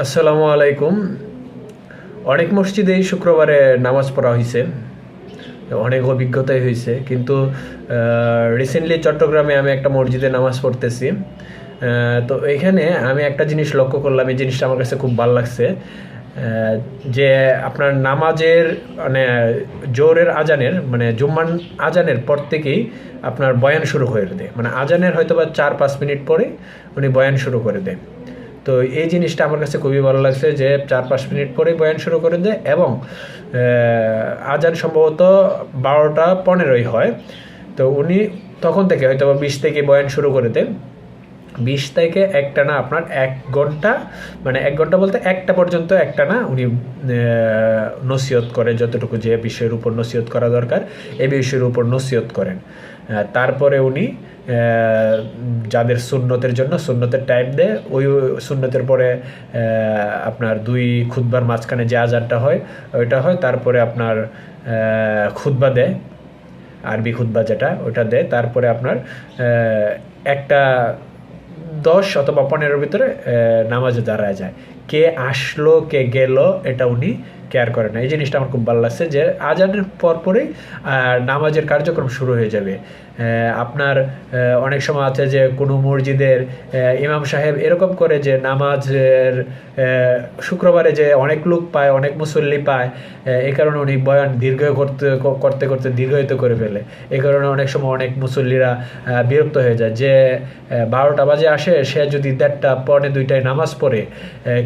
আসসালামু আলাইকুম। অনেক মসজিদেই শুক্রবারে নামাজ পড়া হয়েছে অনেক অভিজ্ঞতাই হয়েছে কিন্তু রিসেন্টলি চট্টগ্রামে আমি একটা মসজিদে নামাজ পড়তেছি। তো এখানে আমি একটা জিনিস লক্ষ্য করলাম, এই জিনিসটা আমার কাছে খুব ভালো লাগছে যে আপনার নামাজের মানে জোরের আজানের মানে জুম্মান আজানের পর থেকেই আপনার বয়ান শুরু করে দেয়। মানে আজানের হয়তো বা চার পাঁচ মিনিট পরে উনি বয়ান শুরু করে দেন। তো এই জিনিসটা আমার কাছে খুবই ভালো লাগছে যে চার পাঁচ মিনিট পরেই বয়ান শুরু করে দেয় এবং আজান সম্ভবত বারোটা পনেরোই হয়। তো উনি তখন থেকে হয়তো বিশ থেকে বয়ান শুরু করে দেন। বিশ থেকে একটা না আপনার এক ঘণ্টা মানে এক ঘণ্টা বলতে একটা পর্যন্ত একটা না উনি নসিহত করে যতটুকু যে বিষয়ের উপর নসিহত করা দরকার এই বিষয়ের উপর নসিহত করেন। তারপরে উনি যাদের সুন্নতের জন্য সুন্নতের টাইম দেয়, ওই সুন্নতের পরে আপনার দুই খুতবার মাঝখানে যে আজানটা হয়, ওইটা হয়, তারপরে আপনার খুদ্বা দেয়, আরবি খুদ্বা যেটা ওটা দেয়, তারপরে আপনার একটা দশ অথবা পনেরোর ভিতরে নামাজে দাঁড়ায় যায়। কে আসলো, কে গেল, এটা উনি কেয়ার করে না। এই জিনিসটা আমার খুব ভালো লাগছে যে আজানের পরপরই নামাজের কার্যক্রম শুরু হয়ে যাবে। আপনার অনেক সময় আছে যে কোনো মসজিদের ইমাম সাহেব এরকম করে যে নামাজের শুক্রবারে যে অনেক লোক পায়, অনেক মুসল্লি পায় এই কারণে উনি বয়ান দীর্ঘ করতে করতে করতে দীর্ঘায়িত করে ফেলে। এই কারণে অনেক সময় অনেক মুসল্লিরা বিরক্ত হয়ে যায় যে বারোটা বাজে আসে সে যদি দেড়টা পৌনে দুইটায় নামাজ পড়ে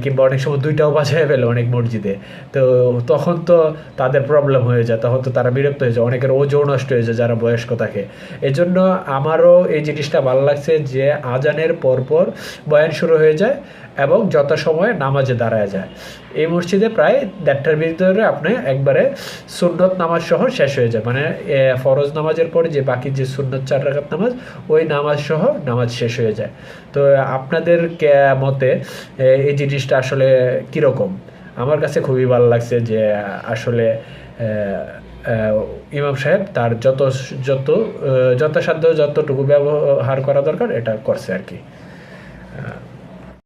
কিংবা অনেক সময় দুইটাও বাজায় ফেলে অনেক মসজিদে, তো তখন তো তাদের প্রবলেম হয়ে যায়, তখন তো তারা বিরক্ত হয়ে যায়, অনেকের ওজন নষ্ট হয়ে যায় যারা বয়স্ক থাকে। এই জন্য আমারও এই জিনিসটা ভালো লাগছে যে আজানের পরপর বয়ান শুরু হয়ে যায় এবং যত সময় নামাজে দাঁড়ায় যায়। এই মসজিদে প্রায় দেড়টার ভিতরে আপনি একবারে সুন্নত নামাজ সহ শেষ হয়ে যায় মানে ফরজ নামাজের পরে যে বাকি যে সুন্নত চার রাকাত নামাজ, ওই নামাজ সহ নামাজ শেষ হয়ে যায়। তো আপনাদের মতে এই জিনিসটা আসলে কীরকম? আমার কাছে খুবই ভালো লাগছে যে আসলে ইমাম সাহেব তার যত যত যথাসাধ্য যতটুকু ব্যবহার করা দরকার এটা করছে আর কি।